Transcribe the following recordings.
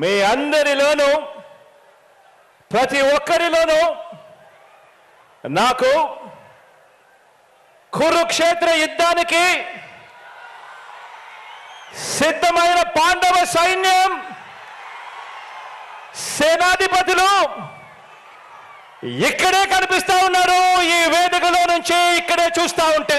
మీ అందరిలోనూ ప్రతి ఒక్కరిలోనూ నాకు కురుక్షేత్ర యుద్ధానికి సిద్ధమైన పాండవ సైన్యం సేనాధిపతులు ఇక్కడే కనిపిస్తా ఉన్నారు. ఈ వేదికలో నుంచి ఇక్కడే చూస్తా ఉంటే.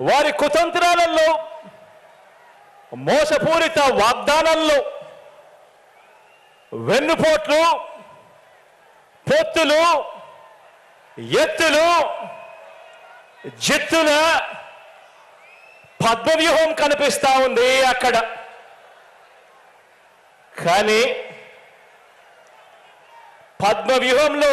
వారి కుతంత్రాలలో మోసపూరిత వాగ్దానాల్లో వెన్నుపోట్లు పొత్తులు ఎత్తులు జిత్తుల పద్మవ్యూహం కనిపిస్తా ఉంది అక్కడ. కానీ పద్మవ్యూహంలో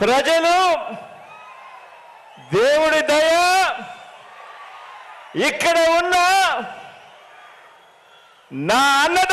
ప్రజలు దేవుడి దయ ఇక్కడ ఉన్న నా అన్నద